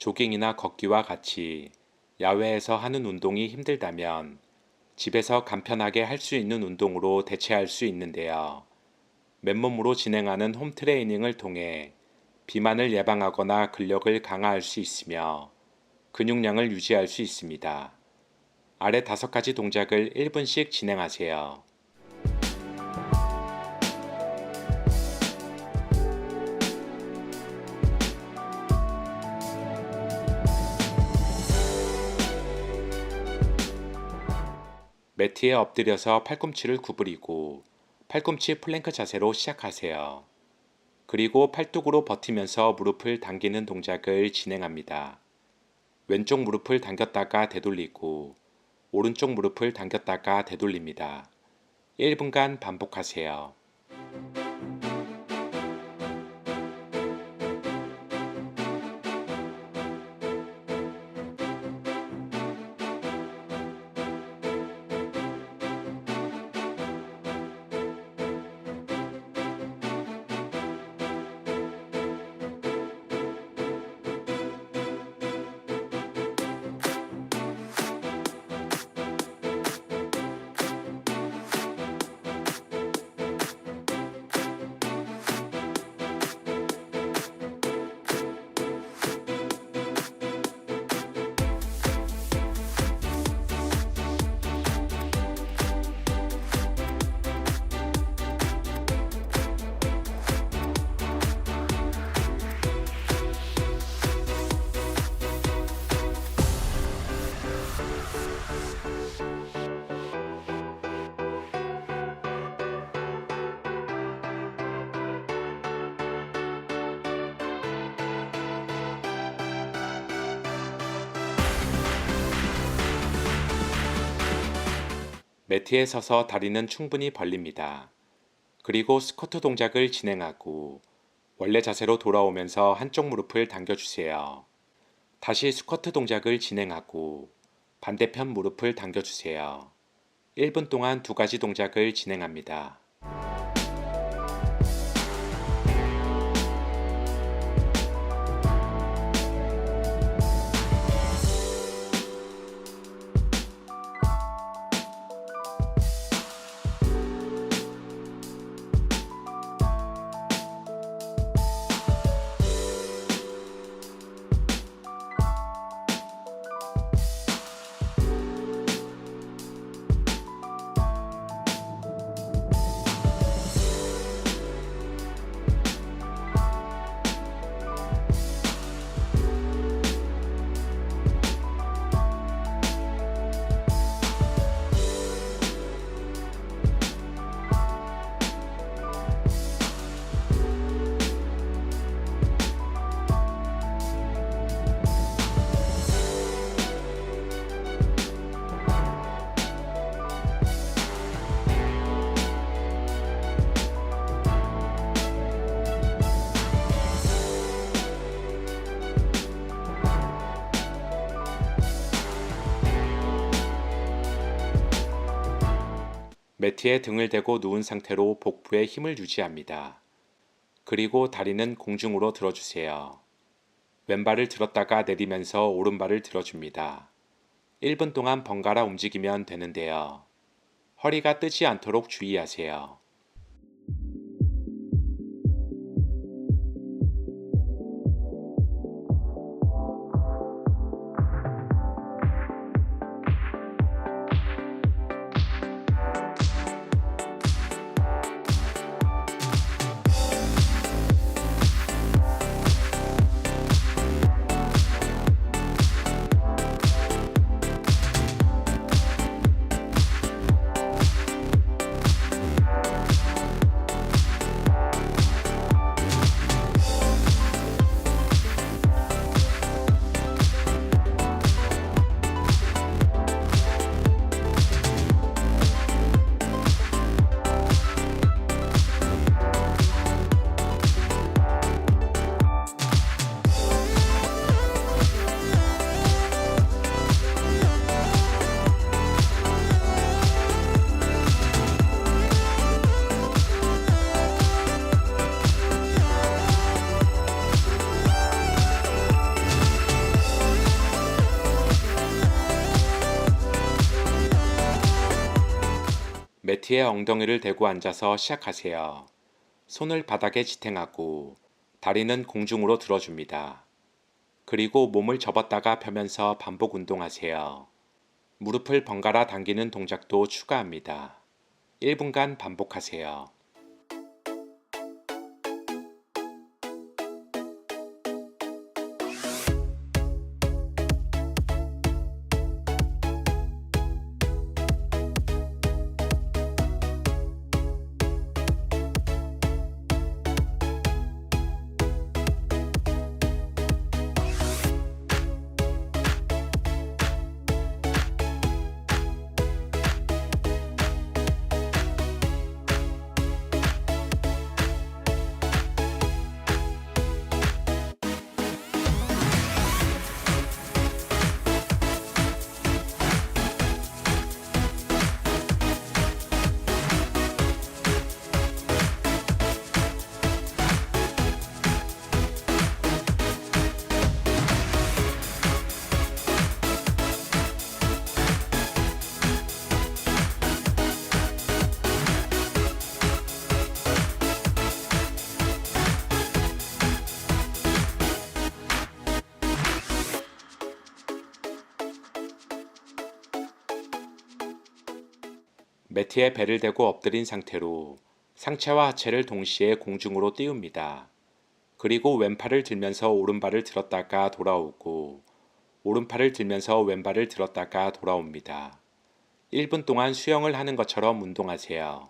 조깅이나 걷기와 같이 야외에서 하는 운동이 힘들다면 집에서 간편하게 할 수 있는 운동으로 대체할 수 있는데요. 맨몸으로 진행하는 홈 트레이닝을 통해 비만을 예방하거나 근력을 강화할 수 있으며 근육량을 유지할 수 있습니다. 아래 다섯 가지 동작을 1분씩 진행하세요. 매트에 엎드려서 팔꿈치를 구부리고 팔꿈치 플랭크 자세로 시작하세요. 그리고 팔뚝으로 버티면서 무릎을 당기는 동작을 진행합니다. 왼쪽 무릎을 당겼다가 되돌리고 오른쪽 무릎을 당겼다가 되돌립니다. 1분간 반복하세요. 매트에 서서 다리는 충분히 벌립니다. 그리고 스쿼트 동작을 진행하고 원래 자세로 돌아오면서 한쪽 무릎을 당겨주세요. 다시 스쿼트 동작을 진행하고 반대편 무릎을 당겨주세요. 1분 동안 두 가지 동작을 진행합니다. 매트에 등을 대고 누운 상태로 복부에 힘을 유지합니다. 그리고 다리는 공중으로 들어주세요. 왼발을 들었다가 내리면서 오른발을 들어줍니다. 1분 동안 번갈아 움직이면 되는데요. 허리가 뜨지 않도록 주의하세요. 매트에 엉덩이를 대고 앉아서 시작하세요. 손을 바닥에 지탱하고 다리는 공중으로 들어줍니다. 그리고 몸을 접었다가 펴면서 반복 운동하세요. 무릎을 번갈아 당기는 동작도 추가합니다. 1분간 반복하세요. 매트에 배를 대고 엎드린 상태로 상체와 하체를 동시에 공중으로 띄웁니다. 그리고 왼팔을 들면서 오른발을 들었다가 돌아오고 오른팔을 들면서 왼발을 들었다가 돌아옵니다. 1분 동안 수영을 하는 것처럼 운동하세요.